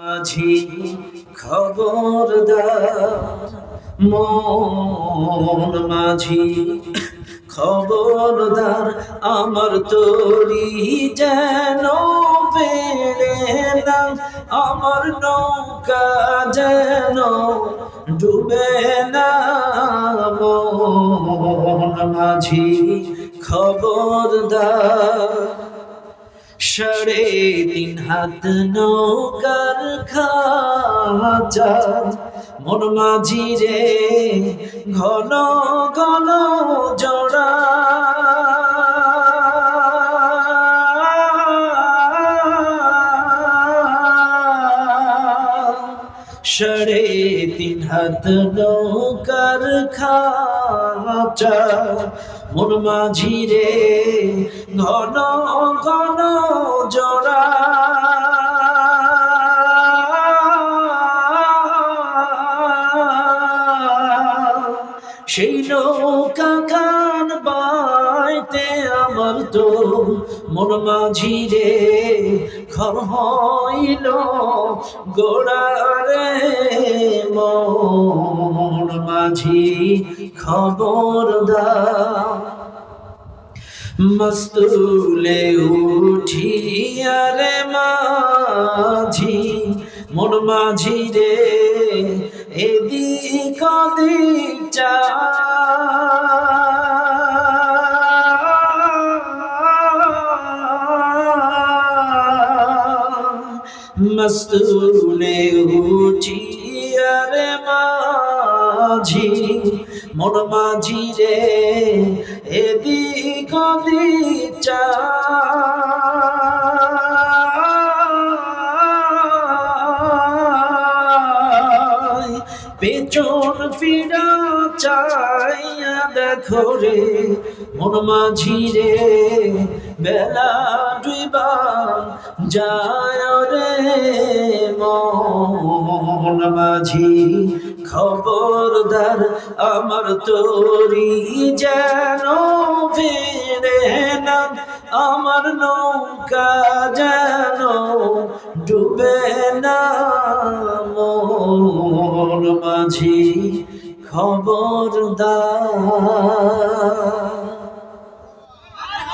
মাঝি খবরদার, মন মাঝি খবরদার, আমার তরি যেন বেড়ে না, আমার নৌকা যেন ডুবে না, মন মাঝি খবরদার। সাড়ে তিন হাত নৌকার খাজা মন মাঝি রে ঘন ঘন জোড়া। সাড়ে তিন হাত নৌকার খাচা মন মাঝি রে ঘন ঘন সেই নৌকা কান বাইতে আমার তো মন মাঝি রে খর হইল গোড়ারে মন মাঝি খবর দা মস্তুলে উঠিয়ারে মাঝি, মন মাঝি রে এদিক ওদিক চা মস্তুলে উঠিয়ারে মাঝি মন মাঝি রে এদিক ওদিক পেছন ফিরা চাইয়া দেখো রে, মন মাঝি রে, বেলা ডুইবা যায় রে, মন মাঝি খবরদার আমার তোরি যেন ফিরে না, আমার নৌকা যেন ডুবে না। মাঝি খবরদার।